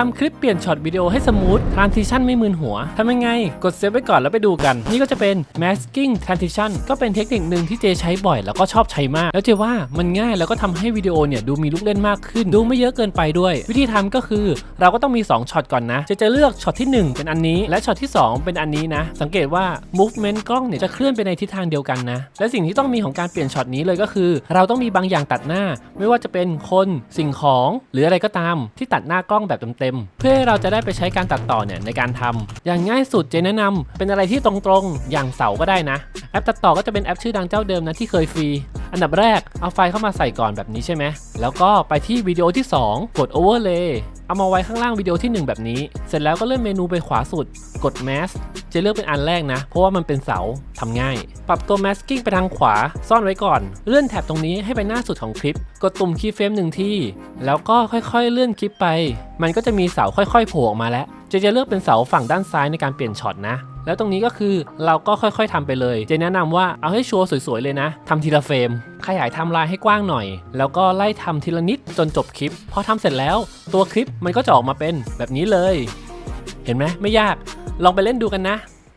ทำคลิปเปลี่ยนช็อตวิดีโอให้สมูท transition ไม่มึนหัว ทำยังไง กดเซฟไว้ก่อนแล้วไปดูกัน นี่ก็จะเป็น masking transition ก็เป็นเทคนิคหนึ่งที่เจใช้บ่อยแล้วก็ชอบใช้มาก แล้วเจว่ามันง่ายแล้วก็ทำให้วิดีโอเนี่ยดูมีลูกเล่นมากขึ้น ดูไม่เยอะเกินไปด้วย วิธีทำก็คือ เราก็ต้องมี 2ช็อตก่อนนะเจจะเลือกช็อตที่ 1 เป็นอันนี้ และช็อตที่ 2 เป็นอันนี้นะ สังเกตว่า movement กล้องเนี่ยจะเคลื่อนไปในทิศทางเดียวกันนะ และสิ่งที่ต้องมีของการเปลี่ยนช็อตนี้เลยก็คือ เราต้องมีบางอย่างตัดหน้า ไม่ว่าจะเป็นคนสิ่งของ หรืออะไรก็ตามที่ตัดหน้ากล้องแบบเต็มๆเพื่อให้เราจะได้ไปใช้การตัดต่อเนี่ยในการทำอย่างง่ายสุดเจแนะนำเป็นอะไรที่ตรงๆ อย่างเสาก็ได้นะ แอปตัดต่อก็จะเป็นแอปชื่อดังเจ้าเดิมนะที่เคยฟรี อันดับแรกเอาไฟล์เข้ามาใส่ก่อนแบบนี้ใช่ไหมแล้วก็ไปที่วิดีโอที่ 2 กด overlay เอามาไว้ข้างล่างวิดีโอที่ 1 แบบนี้ เสร็จแล้วก็เลื่อนเมนูไปขวาสุด กด mask จะเลือกเป็นอันแรกนะ เพราะว่ามันเป็นเสาทำง่าย ปรับตัว masking ไปทางขวา ซ่อนไว้ก่อน เลื่อนแท็บตรงนี้ให้ไปหน้าสุดของคลิป กดตุ่ม keyframe หนึ่งที่ แล้วก็ค่อยๆเลื่อนคลิปไป มันก็จะมีเสาค่อยๆโผล่ออกมาแล้วเจจะเลือกเป็นเสาฝั่งด้านซ้ายในการเปลี่ยนช็อตนะ แล้วตรงนี้ก็คือเราก็ค่อยๆทำไปเลยเจแนะนำว่าเอาให้ชัวร์สวยๆเลยนะทำทีละเฟรม ขยายไทม์ไลน์ให้กว้างหน่อย แล้วก็ไล่ทำทีละนิดจนจบคลิป พอทำเสร็จแล้วตัวคลิปมันก็จะออกมาเป็นแบบนี้เลย เห็นไหมไม่ยาก ลองไปเล่นดูกันนะ